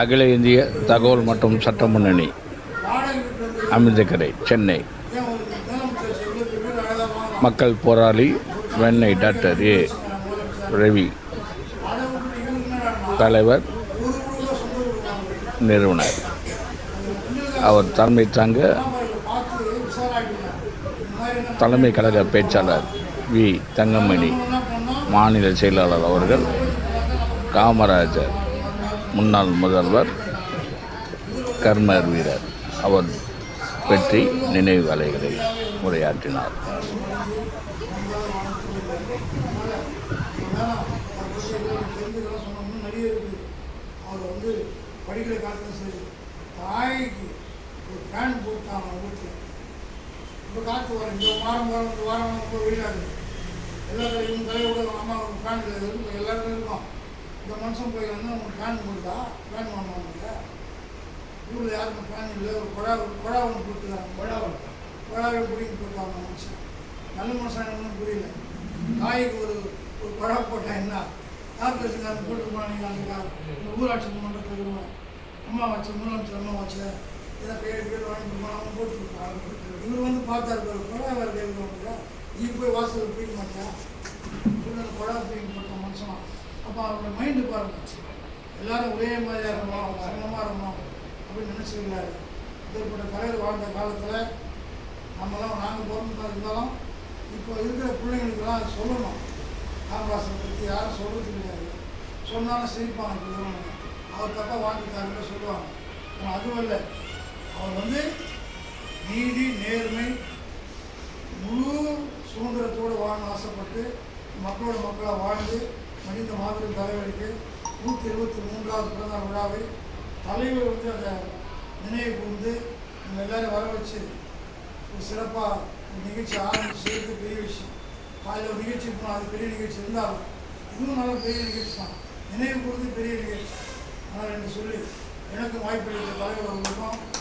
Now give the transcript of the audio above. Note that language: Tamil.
அகில இந்திய தகவல் மற்றும் சட்ட முன்னணி அமிர்தக்கரை சென்னை. மக்கள் போராளி வெண்ணை டாக்டர் ஏ. ரவி தலைவர் நிறுவனர். அவர் தலைமை தாங்க தலைமை கழக பேச்சாளர். வி. தங்கமணி மாநில செயலாளர் அவர்கள் காமராஜர் முன்னாள் முதல்வர் கர்மர் வீரர். அவர் பற்றி நினைவு அலைகளில் உரையாற்றினார். அவர் வந்து படிக்கிற காலத்தில் சரி தாய்க்கு ஒரு பேண்ட் போட்டாங்க வீட்டில் இப்போ காற்று வரும். இந்த வாரம் வாரம் இந்த வாரம் ரொம்ப வெயிலாகுது எல்லா தலை இவங்க தலையோட அம்மா ஃபேன் இருக்கும் எல்லாருக்கும் இருக்கும். இந்த மனுஷன் போய் வந்து உங்களுக்கு ஃபேன் கொடுத்தா ஃபேன் வாங்குவாங்க ஊரில் யாருக்கும் ஃபேன் இல்லை. ஒரு குழா குழா ஒன்று கொடுத்துருக்காங்க குழா ஒன்று குழாவை பிடிங்கி போட்டுவாங்க மனுஷன். நல்ல மனுஷன் ஒன்றும் புரியல. காய்க்கு ஒரு ஒரு குழா போட்டால் என்ன? அந்த போட்டு போனீங்க அந்த இந்த ஊராட்சி மன்றத்தில் அம்மா வச்ச முதலமைச்சர் அம்மா வச்ச ஏதோ பேர் பேர் வாங்கிட்டு போனால் போட்டு இவர் வந்து பார்த்தா பாரு குழா வேறு கேட்குறவங்க நீ போய் வாசல் பிடிக்க மாட்டியா இவர் குழா பிடிக்க பண்ண மனுஷன். அப்போ அவரோட மைண்டு பாருங்க. எல்லாரும் ஒரே மாதிரியாக இருக்கணும்? அரங்கமாக இருக்கணும்? அப்படின்னு நினச்சிருக்கிறாரு இப்படிப்பட்ட தலைவர் வாழ்ந்த காலத்தில் நம்மலாம் நாங்கள் பிறந்ததாக இருந்தாலும் இப்போ இருக்கிற பிள்ளைங்களுக்கெல்லாம் சொல்லணும். காமராசரை பற்றி யாரும் சொல்கிறது கிடையாது. சொன்னாலும் சிரிப்பாங்க அவர் தப்பாக வாழ்ந்துட்டாருன்னு சொல்லுவாங்க. ஆனால் அதுவும் இல்லை. அவர் வந்து நீதி நேர்மை முழு சுதந்திரத்தோடு வாழணும் ஆசைப்பட்டு மக்களோட மக்களாக வாழ்ந்து மனித மாபெரும் தலைவருக்கு நூற்றி இருபத்தி மூன்றாவது பிறந்தநாள் விழாவை தலைவர் வந்து அதை நினைவு கூர்ந்து நம்ம எல்லோரும் வர வச்சு ஒரு சிறப்பாக ஒரு நிகழ்ச்சி ஆரம்பித்து செய்கிறது பெரிய விஷயம். காலையில் ஒரு நிகழ்ச்சி போனால் அது பெரிய நிகழ்ச்சி இருந்தாலும் இதுவும் நல்ல பெரிய நிகழ்ச்சி தான். நினைவு கூர்ந்து பெரிய நிகழ்ச்சி. ஆனால் என்று சொல்லி எனக்கும் வாய்ப்பு அளித்த தலைவர் அவர்களுக்கும்